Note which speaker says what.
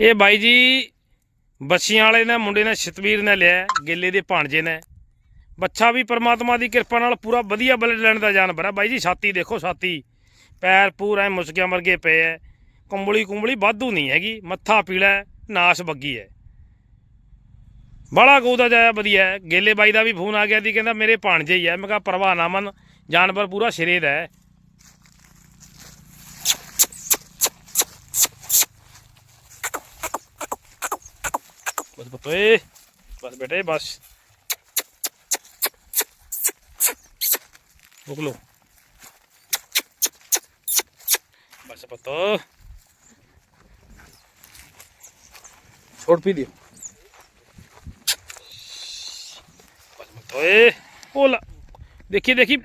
Speaker 1: ਇਹ ਬਾਈ ਜੀ, ਬੱਚੀਆਂ ਵਾਲੇ ਨੇ, ਮੁੰਡੇ ਨੇ ਸ਼ਤਵੀਰ ਨੇ ਲਿਆ, ਗੇਲੇ ਦੇ ਭਾਣਜੇ ਨੇ। ਬੱਚਾ ਵੀ ਪਰਮਾਤਮਾ ਦੀ ਕਿਰਪਾ ਨਾਲ ਪੂਰਾ ਵਧੀਆ ਬਲੱਡ ਲੈਣ ਦਾ ਜਾਨਵਰ ਹੈ ਬਾਈ ਜੀ, ਛਾਤੀ ਦੇਖੋ, ਛਾਤੀ। ਪੈਰ ਪੂਰਾ ਐ ਮੁਸਕਿਆਂ ਵਰਗੇ ਪਏ ਐ। ਕੁੰਬਲੀ ਕੁੰਬਲੀ ਵਾਧੂ ਨਹੀਂ ਹੈਗੀ। ਮੱਥਾ ਪੀਲਾ ਨਾਸ ਬੱਗੀ ਹੈ ਬੜਾ ਗੋਦਾ ਜਾਇਆ ਵਧੀਆ ਹੈ। ਗੇਲੇ ਬਾਈ ਦਾ ਵੀ ਫੋਨ ਆ ਗਿਆ ਸੀ, ਕਹਿੰਦਾ ਮੇਰੇ ਭਾਣਜੇ ਹੀ ਹੈ ਮੈਂ ਕਿਹਾ ਪਰਵਾਹ ਨਾ ਮਨ, ਜਾਨਵਰ ਪੂਰਾ ਸਿਰੇ ਦਾ ਹੈ ਬਸ ਬਤੋਏ ਬਸ ਬੇਟੇ ਬਸ। ਰੁਕ ਲੋ ਬਸ ਪਤੋ। ਛੋੜ ਪੀ ਦਿਓ ਬਸ ਬਤੋਏ ਉਹ ਲਾ। ਦੇਖੀ ਦੇਖੀ।